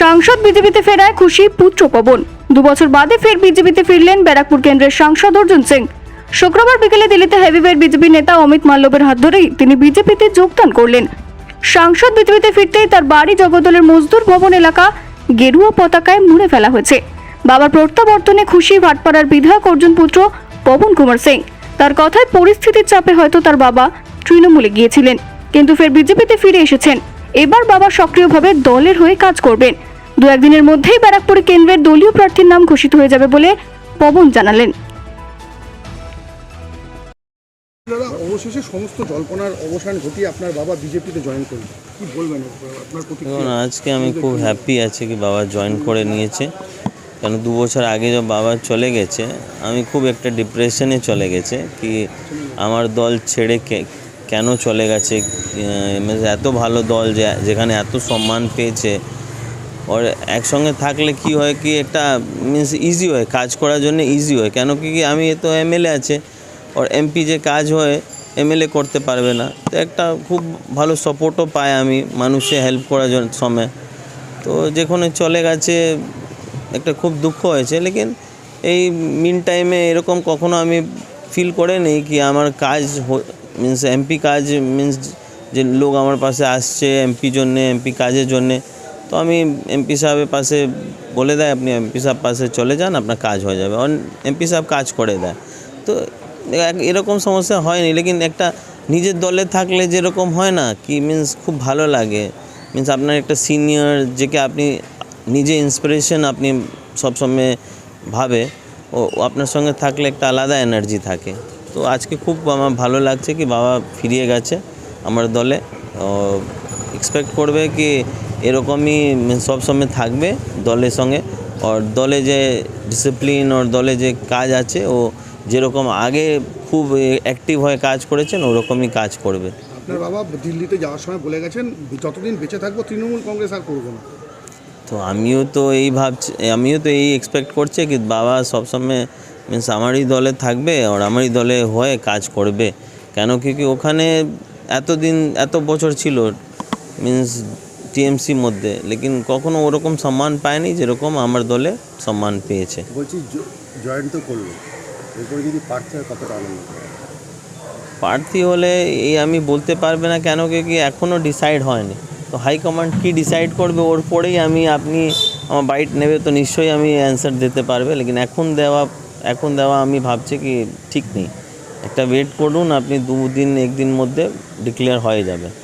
সাংসদ বিজেপিতে ফেরায় খুশি পুত্র পবন। দু বছর বাদে ফের বিজেপিতে ফিরলেন ব্যারাকপুর কেন্দ্রের সাংসদ অর্জুন সিং। শুক্রবার বিকেলে দিল্লিতে হেভিওয়েট বিজেপি নেতা অমিত মাল্লবের হাত ধরেই তিনি বিজেপিতে যোগদান করলেন। সাংসদ বিজেপিতে ফিরতেই তার বাড়ি জগদলের মজদুর ভবন এলাকা গেরুয়া পতাকায় মুড়ে ফেলা হয়েছে। বাবার প্রত্যাবর্তনে খুশি ভাটপাড়ার বিধায়ক অর্জুন পুত্র পবন কুমার সিং। তার কথায় পরিস্থিতির চাপে হয়তো তার বাবা তৃণমূলে গিয়েছিলেন, কিন্তু ফের বিজেপিতে ফিরে এসেছেন। এবার বাবা সক্রিয়ভাবে দলের হয়ে কাজ করবেন। দু একদিনের মধ্যেই ব্যারাকপুর কেন্দ্রের দলীয় প্রার্থীর নাম ঘোষিত হয়ে যাবে বলে পবন জানালেন। অবশেষে সমস্ত জল্পনার অবসান ঘটিয়ে আপনার বাবা বিজেপিতে জয়েন করলেন। কি বলবেন আপনার আজকে আমি খুব হ্যাপি আছি কি বাবা জয়েন করে নিয়েছে। কেন দু বছর আগে যখন বাবা চলে গেছে আমি খুব একটা ডিপ্রেশনে চলে গেছে কি আমার দল ছেড়ে কে- কেন চলে গেছে মানে এত ভালো দল যে, যেখানে এত সম্মান পেয়েছে। ওর একসঙ্গে থাকলে কি হয় কি একটা মিন্স ইজি হয়, কাজ করার জন্য ইজি হয়। কেন কি কি আমি তো এমএলএ আছে, ওর এমপি যে কাজ হয়, এমএলএ করতে পারবে না। তো একটা খুব ভালো সাপোর্টও পাই আমি মানুষে হেল্প করার জন্য সময়। তো যেখানে চলে গেছে, একটা খুব দুঃখ হয়েছে, লেকিন এই মিন টাইমে এরকম কখনো আমি ফিল করে নেই কি, আমার কাজ মিন্স এমপি কাজ মিন্স যে লোক আমার পাশে আসছে এমপি জন্যে এমপি কাজের জন্যে, তো আমি এমপি সাহেবের পাশে বলে দেয়, আপনি এমপি সাহেব পাশে চলে যান, আপনার কাজ হয়ে যাবে। অন এমপি সাহেব কাজ করে দেয়। তো এরকম সমস্যা হয়নি, লেকিন একটা নিজের দলে থাকলে যেরকম হয় না, কি মিন্স খুব ভালো লাগে। মিন্স আপনার একটা সিনিয়র যেকে আপনি নিজে ইন্সপিরেশন আপনি সবসময় ভাবে, ও, আপনার সঙ্গে থাকলে একটা আলাদা এনার্জি থাকে। তো আজকে খুব আমার ভালো লাগছে কি বাবা ফিরিয়ে গেছে আমার দলে। এক্সপেক্ট করবে কি এরকমই সবসময় থাকবে দলের সঙ্গে। আর দলে যে ডিসিপ্লিন ওর দলে যে কাজ আছে ও যেরকম আগে খুব অ্যাক্টিভ হয়ে কাজ করেছেন ওরকমই কাজ করবে। আপনার বাবা দিল্লিতে যাওয়ার সময় বলে গেছেন যতদিন বেঁচে থাকব তৃণমূল কংগ্রেস আর করব না। তো আমিও তো এই ভাবছি আমিও তো এই এক্সপেক্ট করছি কি বাবা সবসময় মিন্স আমারই দলে থাকবে আর আমারই দলে হয়ে কাজ করবে। কেন? কি কি ওখানে এতদিন এত বছর ছিল মিন্স টিএমসির মধ্যে লেকিন কখনো ওরকম সম্মান পায়নি যেরকম আমার দলে সম্মান পেয়েছে। বলছি জয়েন তো করল এরপরে যদি প্রার্থী কতটা আনন্দ প্রার্থী হলে এই আমি বলতে পারবে না কেন কি কি এখনও ডিসাইড হয়নি। তো হাইকমান্ড কি ডিসাইড করবে ওর পরেই আমি আপনি আমার বাইট নেবে তো নিশ্চয়ই আমি অ্যান্সার দিতে পারবে লেকিন এখন দেওয়া এখন দেওয়া আমি ভাবছি কি ঠিক নেই। একটা ওয়েট করুন, আপনি দুদিন একদিন মধ্যে ডিক্লেয়ার হয়ে যাবে।